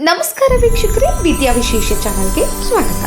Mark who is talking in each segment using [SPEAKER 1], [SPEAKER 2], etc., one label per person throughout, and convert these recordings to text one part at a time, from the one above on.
[SPEAKER 1] ನಮಸ್ಕಾರ ವೀಕ್ಷಕರೇ, ವಿದ್ಯಾ ವಿಶೇಷ ಚಾನಲ್ಗೆ ಸ್ವಾಗತ.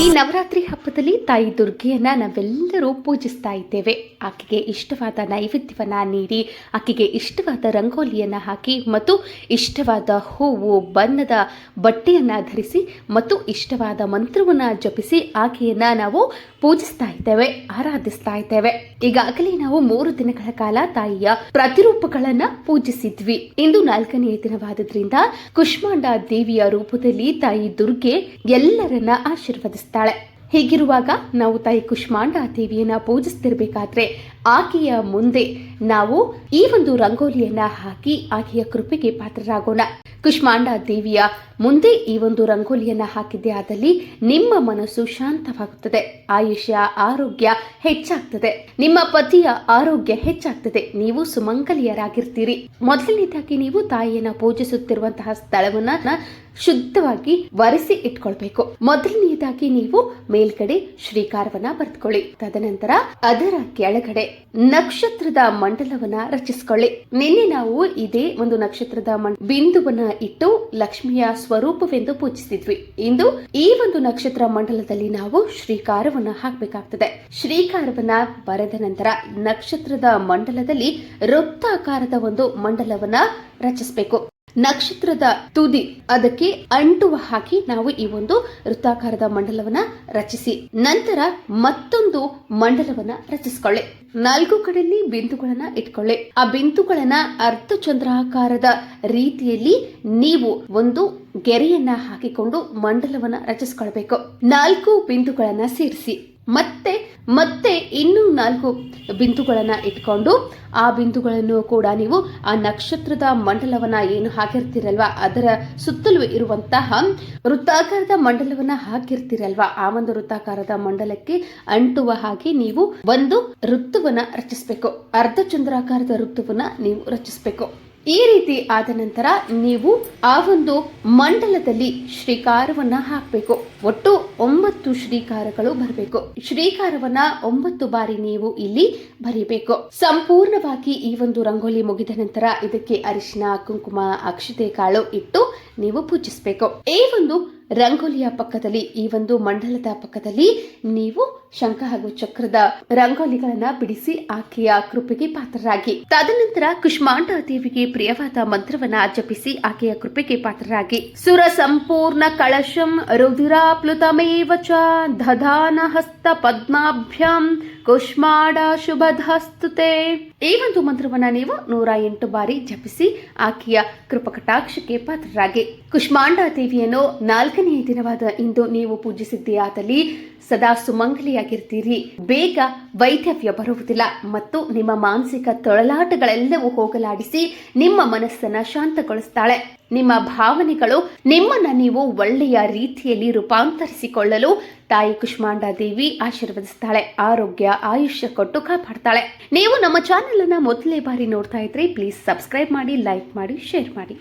[SPEAKER 1] ಈ ನವರಾತ್ರಿ ಹಬ್ಬದಲ್ಲಿ ತಾಯಿ ದುರ್ಗೆಯನ್ನ ನಾವೆಲ್ಲರೂ ಪೂಜಿಸ್ತಾ ಇದ್ದೇವೆ. ಆಕೆಗೆ ಇಷ್ಟವಾದ ನೈವೇದ್ಯವನ್ನು ನೀಡಿ, ಆಕೆಗೆ ಇಷ್ಟವಾದ ರಂಗೋಲಿಯನ್ನ ಹಾಕಿ ಮತ್ತು ಇಷ್ಟವಾದ ಹೂವು, ಬಣ್ಣದ ಬಟ್ಟೆಯನ್ನ ಧರಿಸಿ ಮತ್ತು ಇಷ್ಟವಾದ ಮಂತ್ರವನ್ನ ಜಪಿಸಿ ಆಕೆಯನ್ನು ನಾವು ಪೂಜಿಸ್ತಾ ಇದ್ದೇವೆ, ಆರಾಧಿಸ್ತಾ ಇದ್ದೇವೆ. ಈಗಾಗಲೇ ನಾವು ಮೂರು ದಿನಗಳ ಕಾಲ ತಾಯಿಯ ಪ್ರತಿರೂಪಗಳನ್ನ ಪೂಜಿಸಿದ್ವಿ. ಇಂದು ನಾಲ್ಕನೆಯ ದಿನವಾದದ್ರಿಂದ ಕುಷ್ಮಾಂಡ ದೇವಿಯ ರೂಪದಲ್ಲಿ ತಾಯಿ ದುರ್ಗೆ ಎಲ್ಲರನ್ನ ಆಶೀರ್ವದಿಸ್ತಾಳೆ. ಹೀಗಿರುವಾಗ ನಾವು ತಾಯಿ ಕುಷ್ಮಾಂಡ ದೇವಿಯನ್ನ ಪೂಜಿಸ್ತಿರ್ಬೇಕಾದ್ರೆ ಆಕೆಯ ಮುಂದೆ ನಾವು ಈ ಒಂದು ರಂಗೋಲಿಯನ್ನ ಹಾಕಿ ಆಕೆಯ ಕೃಪೆಗೆ ಪಾತ್ರರಾಗೋಣ. ಕುಷ್ಮಾಂಡ ದೇವಿಯ ಮುಂದೆ ಈ ಒಂದು ರಂಗೋಲಿಯನ್ನ ಹಾಕಿದ್ದೆ ಆದಲ್ಲಿ ನಿಮ್ಮ ಮನಸ್ಸು ಶಾಂತವಾಗುತ್ತದೆ. ಆಯುಷ್ಯ, ಆರೋಗ್ಯ ಹೆಚ್ಚಾಗ್ತದೆ. ನಿಮ್ಮ ಪತಿಯ ಆರೋಗ್ಯ ಹೆಚ್ಚಾಗ್ತದೆ. ನೀವು ಸುಮಂಗಲಿಯರಾಗಿರ್ತೀರಿ. ಮೊದಲನೇದಾಗಿ ನೀವು ತಾಯಿಯನ್ನ ಪೂಜಿಸುತ್ತಿರುವಂತಹ ಸ್ಥಳವನ್ನ ಶುದ್ಧವಾಗಿ ಒರೆಸಿ ಇಟ್ಕೊಳ್ಬೇಕು. ಮೊದಲನೆಯದಾಗಿ ನೀವು ಮೇಲ್ಗಡೆ ಶ್ರೀಕಾರವನ್ನ ಬರೆದುಕೊಳ್ಳಿ. ತದನಂತರ ಅದರ ಕೆಳಗಡೆ ನಕ್ಷತ್ರದ ಮಂಡಲವನ್ನ ರಚಿಸಿಕೊಳ್ಳಿ. ನಿನ್ನೆ ನಾವು ಇದೇ ಒಂದು ನಕ್ಷತ್ರದ ಬಿಂದುವನ್ನ ಇಟ್ಟು ಲಕ್ಷ್ಮಿಯ ಸ್ವರೂಪವೆಂದು ಪೂಜಿಸಿದ್ವಿ. ಇಂದು ಈ ಒಂದು ನಕ್ಷತ್ರ ಮಂಡಲದಲ್ಲಿ ನಾವು ಶ್ರೀಕಾರವನ್ನ ಹಾಕಬೇಕಾಗ್ತದೆ. ಶ್ರೀಕಾರವನ್ನ ಬರೆದ ನಂತರ ನಕ್ಷತ್ರದ ಮಂಡಲದಲ್ಲಿ ವೃತ್ತಾಕಾರದ ಒಂದು ಮಂಡಲವನ್ನ ರಚಿಸಬೇಕು. ನಕ್ಷತ್ರದ ತುದಿ. ಅದಕ್ಕೆ ಅಂಟುವ ಹಾಕಿ ನಾವು ಈ ಒಂದು ವೃತ್ತಾಕಾರದ ಮಂಡಲವನ್ನ ರಚಿಸಿ. ನಂತರ ಮತ್ತೊಂದು ಮಂಡಲವನ್ನ ರಚಿಸಿಕೊಳ್ಳಿ. ನಾಲ್ಕು ಕಡೆಯಲ್ಲಿ ಬಿಂದುಗಳನ್ನ ಇಟ್ಕೊಳ್ಳಿ. ಆ ಬಿಂದುಗಳನ್ನ ಅರ್ಧಚಂದ್ರಾಕಾರದ ರೀತಿಯಲ್ಲಿ ನೀವು ಒಂದು ಗೆರೆಯನ್ನ ಹಾಕಿಕೊಂಡು ಮಂಡಲವನ್ನ ರಚಿಸ್ಕೊಳ್ಬೇಕು. ನಾಲ್ಕು ಬಿಂದುಗಳನ್ನ ಸೇರಿಸಿ. ಮತ್ತೆ ಮತ್ತೆ ಇನ್ನೂ ನಾಲ್ಕು ಬಿಂದುಗಳನ್ನ ಇಟ್ಕೊಂಡು ಆ ಬಿಂದುಗಳನ್ನು ಕೂಡ ನೀವು ಆ ನಕ್ಷತ್ರದ ಮಂಡಲವನ್ನ ಏನು ಹಾಕಿರ್ತೀರಲ್ವಾ, ಅದರ ಸುತ್ತಲೂ ಇರುವಂತಹ ವೃತ್ತಾಕಾರದ ಮಂಡಲವನ್ನ ಹಾಕಿರ್ತೀರಲ್ವಾ, ಆ ಒಂದು ವೃತ್ತಾಕಾರದ ಮಂಡಲಕ್ಕೆ ಅಂಟುವ ಹಾಗೆ ನೀವು ಒಂದು ವೃತ್ತವನ್ನ ರಚಿಸಬೇಕು, ಅರ್ಧಚಂದ್ರಾಕಾರದ ವೃತ್ತವನ್ನ ನೀವು ರಚಿಸಬೇಕು. ಈ ರೀತಿ ಆದ ನಂತರ ನೀವು ಆ ಒಂದು ಮಂಡಲದಲ್ಲಿ ಶ್ರೀಕಾರವನ್ನ ಹಾಕಬೇಕು. ಒಟ್ಟು ಒಂಬತ್ತು ಶ್ರೀಕಾರಗಳು ಬರಬೇಕು. ಶ್ರೀಕಾರವನ್ನ ಒಂಬತ್ತು ಬಾರಿ ನೀವು ಇಲ್ಲಿ ಬರೀಬೇಕು. ಸಂಪೂರ್ಣವಾಗಿ ಈ ಒಂದು ರಂಗೋಲಿ ಮುಗಿದ ನಂತರ ಇದಕ್ಕೆ ಅರಿಶಿನ ಕುಂಕುಮ, ಅಕ್ಷತೆ ಕಾಳು ಇಟ್ಟು ನೀವು ಪೂಜಿಸಬೇಕು. ಈ ಒಂದು ರಂಗೋಲಿಯ ಪಕ್ಕದಲ್ಲಿ, ಈ ಒಂದು ಮಂಡಲದ ಪಕ್ಕದಲ್ಲಿ ನೀವು ಶಂಖ ಹಾಗೂ ಚಕ್ರದ ರಂಗೋಲಿಗಳನ್ನ ಬಿಡಿಸಿ ಆಕೆಯ ಕೃಪೆಗೆ ಪಾತ್ರರಾಗಿ. ತದನಂತರ ಕುಷ್ಮಾಂಡ ದೇವಿಗೆ ಪ್ರಿಯವಾದ ಮಂತ್ರವನ್ನ ಜಪಿಸಿ ಆಕೆಯ ಕೃಪೆಗೆ ಪಾತ್ರರಾಗಿ. ಸುರ ಸಂಪೂರ್ಣ ಕಳಶಂ ರುಧಿರಾಪ್ಲುತಮೇವ ಚ ದಧಾನ ಹಸ್ತ ಪದ್ಮಾಭ್ಯಾಂ ಕುಷ್ಮಾಡ ಶುಭಧಾಸ್ತುತೆ ಈ ಒಂದು ಮಂತ್ರವನ್ನ ನೀವು ನೂರ ಎಂಟು ಬಾರಿ ಜಪಿಸಿ ಆಕೆಯ ಕೃಪಕಟಾಕ್ಷಕ್ಕೆ ಪಾತ್ರರಾಗಿ. ಕುಷ್ಮಾಂಡ ದೇವಿಯನ್ನು ನಾಲ್ಕನೆಯ ದಿನವಾದ ಇಂದು ನೀವು ಪೂಜಿಸಿದ್ದೀಯಾದಲ್ಲಿ ಸದಾ ಸುಮಂಗಲಿಯಾಗಿರ್ತೀರಿ. ಬೇಗ ವೈದ್ಯವ್ಯ ಬರುವುದಿಲ್ಲ ಮತ್ತು ನಿಮ್ಮ ಮಾನಸಿಕ ತೊಳಲಾಟಗಳೆಲ್ಲವೂ ಹೋಗಲಾಡಿಸಿ ನಿಮ್ಮ ಮನಸ್ಸನ್ನ ಶಾಂತಗೊಳಿಸ್ತಾಳೆ. ನಿಮ್ಮ ಭಾವನೆಗಳು ನಿಮ್ಮನ್ನ ನೀವು ಒಳ್ಳೆಯ ರೀತಿಯಲ್ಲಿ ರೂಪಾಂತರಿಸಿಕೊಳ್ಳಲು ತಾಯಿ ಕುಷ್ಮಾಂಡ ದೇವಿ ಆಶೀರ್ವದಿಸ್ತಾಳೆ, ಆರೋಗ್ಯ, ಆಯುಷ್ಯ ಕೊಟ್ಟು ಕಾಪಾಡ್ತಾಳೆ. ನೀವು ನಮ್ಮ ಚಾನೆಲ್ ಅನ್ನ ಮೊದಲೇ ಬಾರಿ ನೋಡ್ತಾ ಇದ್ರೆ ಪ್ಲೀಸ್ ಸಬ್ಸ್ಕ್ರೈಬ್ ಮಾಡಿ ಲೈಕ್ ಮಾಡಿ ಶೇರ್ ಮಾಡಿ.